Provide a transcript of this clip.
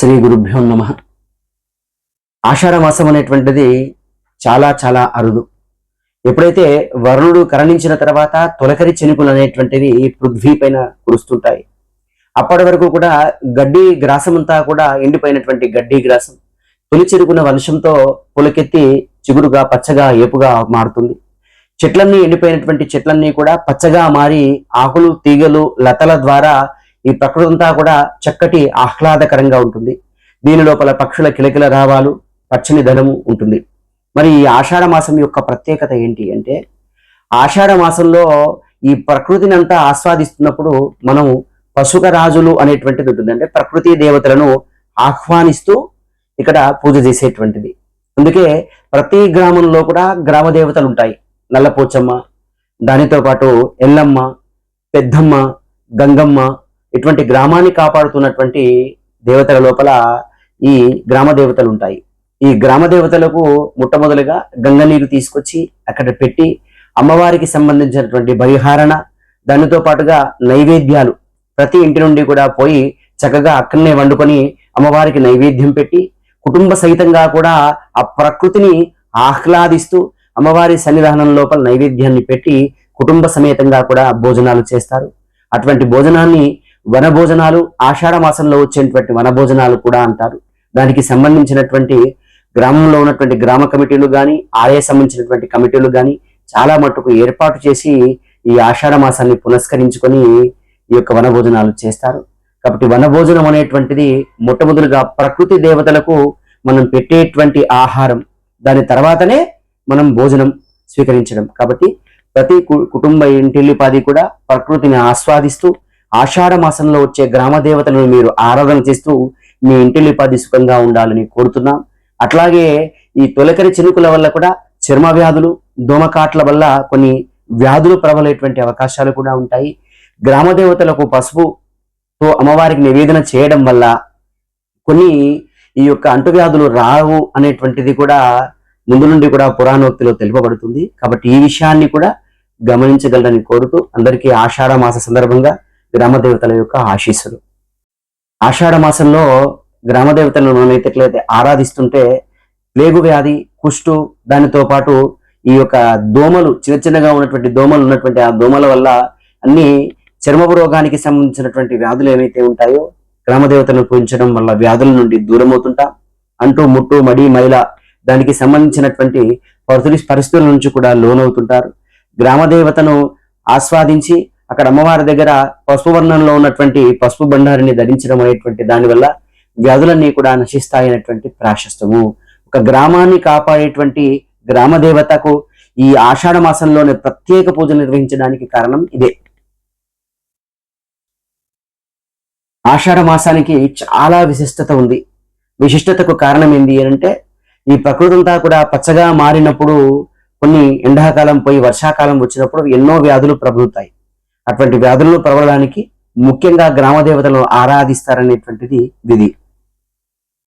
శ్రీ గురుభ్యో నమ. ఆషాఢ మాసం అనేటువంటిది చాలా చాలా అరుదు. ఎప్పుడైతే వరుణుడు కరణించిన తర్వాత తొలకరి చెనుకులు అనేటువంటివి పృథ్వీ పైన కురుస్తుంటాయి. అప్పటి వరకు కూడా గడ్డి గ్రాసమంతా కూడా ఎండిపోయినటువంటి గడ్డి గ్రాసం తొలి చెరుకున్న వర్షంతో పులకెత్తి చిగురుగా పచ్చగా ఏపుగా మారుతుంది. చెట్లన్నీ ఎండిపోయినటువంటి చెట్లన్నీ కూడా పచ్చగా మారి ఆకులు తీగలు లతల ద్వారా ఈ ప్రకృతి అంతా కూడా చక్కటి ఆహ్లాదకరంగా ఉంటుంది. దీని లోపల పక్షుల కిలకిల రావాలు పచ్చని ధనము ఉంటుంది. మరి ఈ ఆషాఢ మాసం యొక్క ప్రత్యేకత ఏంటి అంటే ఆషాఢ మాసంలో ఈ ప్రకృతిని అంతా ఆస్వాదిస్తున్నప్పుడు మనం పశుక రాజులు అనేటువంటిది ఉంటుంది. అంటే ప్రకృతి దేవతలను ఆహ్వానిస్తూ ఇక్కడ పూజ చేసేటువంటిది. అందుకే ప్రతి గ్రామంలో కూడా గ్రామ దేవతలు ఉంటాయి. నల్లపోచమ్మ దానితో పాటు ఎల్లమ్మ పెద్దమ్మ గంగమ్మ ఇటువంటి గ్రామాన్ని కాపాడుతున్నటువంటి దేవతల లోపల ఈ గ్రామ దేవతలు ఉంటాయి. ఈ గ్రామ దేవతలకు మొట్టమొదలుగా గంగ నీరు తీసుకొచ్చి అక్కడ పెట్టి అమ్మవారికి సంబంధించినటువంటి బలిహారణ దానితో పాటుగా నైవేద్యాలు. ప్రతి ఇంటి నుండి కూడా పోయి చక్కగా అక్కడనే వండుకొని అమ్మవారికి నైవేద్యం పెట్టి కుటుంబ సహితంగా కూడా ఆ ప్రకృతిని ఆహ్లాదిస్తూ అమ్మవారి సన్నిధానం లోపల నైవేద్యాన్ని పెట్టి కుటుంబ సమేతంగా కూడా భోజనాలు చేస్తారు. అటువంటి భోజనాన్ని వన భోజనాలు ఆషాఢ మాసంలో వచ్చేటువంటి వన భోజనాలు కూడా అంటారు. దానికి సంబంధించినటువంటి గ్రామంలో ఉన్నటువంటి గ్రామ కమిటీలు కానీ ఆలయ సంబంధించినటువంటి కమిటీలు కానీ చాలా మట్టుకు ఏర్పాటు చేసి ఈ ఆషాఢ మాసాన్ని పునస్కరించుకొని ఈ యొక్క వన భోజనాలు చేస్తారు. కాబట్టి వన భోజనం అనేటువంటిది మొట్టమొదలుగా ప్రకృతి దేవతలకు మనం పెట్టేటువంటి ఆహారం. దాని తర్వాతనే మనం భోజనం స్వీకరించడం. కాబట్టి ప్రతి కు- కుటుంబ ఇంటిల్లిపాది కూడా ప్రకృతిని ఆస్వాదిస్తూ ఆషాఢ మాసంలో వచ్చే గ్రామ దేవతలను మీరు ఆరాధన చేస్తూ మీ ఇంటిల్లిపాది సుఖంగా ఉండాలని కోరుతున్నాం. అట్లాగే ఈ తొలకరి చినుకుల వల్ల కూడా చర్మ వ్యాధులు దోమకాట్ల వల్ల కొన్ని వ్యాధులు ప్రబలేటువంటి అవకాశాలు కూడా ఉంటాయి. గ్రామ దేవతలకు పసుపుతో అమ్మవారికి నివేదన చేయడం వల్ల కొన్ని ఈ యొక్క అంటువ్యాధులు రావు అనేటువంటిది కూడా ముందు నుండి కూడా పురాణోక్తిలో తెలుపబడుతుంది. కాబట్టి ఈ విషయాన్ని కూడా గమనించగలరని కోరుతూ అందరికీ ఆషాఢ మాస సందర్భంగా గ్రామ దేవతల యొక్క ఆశీస్సులు. ఆషాఢ మాసంలో గ్రామదేవతలను మనం ఎట్లయితే ఆరాధిస్తుంటే ప్లేగు వ్యాధి కుష్టు దానితో పాటు ఈ యొక్క దోమలు చిన్న చిన్నగా ఉన్నటువంటి దోమలు ఉన్నటువంటి ఆ దోమల వల్ల అన్ని చర్మపు రోగానికి సంబంధించినటువంటి వ్యాధులు ఏవైతే ఉంటాయో గ్రామదేవతను పూజించడం వల్ల వ్యాధుల నుండి దూరం అవుతుంటా అంటూ ముట్టు మడి మైల దానికి సంబంధించినటువంటి పరిస్థితి పరిస్థితుల నుంచి కూడా లోనవుతుంటారు. గ్రామదేవతను ఆస్వాదించి అక్కడ అమ్మవారి దగ్గర పసుపు వర్ణంలో ఉన్నటువంటి పసుపు బండారిని ధరించడం అనేటువంటి దానివల్ల వ్యాధులన్నీ కూడా నశిస్తాయనేటువంటి ప్రాశస్తము. ఒక గ్రామాన్ని కాపాడేటువంటి గ్రామ దేవతకు ఈ ఆషాఢ మాసంలోనే ప్రత్యేక పూజ నిర్వహించడానికి కారణం ఇదే. ఆషాఢ మాసానికి చాలా విశిష్టత ఉంది. విశిష్టతకు కారణం ఏంది అంటే ఈ ప్రకృతి అంతా కూడా పచ్చగా మారినప్పుడు కొన్ని ఎండాకాలం పోయి వర్షాకాలం వచ్చినప్పుడు ఎన్నో వ్యాధులు ప్రబలుతాయి. అటువంటి వ్యాధులను ప్రబలడానికి ముఖ్యంగా గ్రామ దేవతలను ఆరాధిస్తారనేటువంటిది విధి.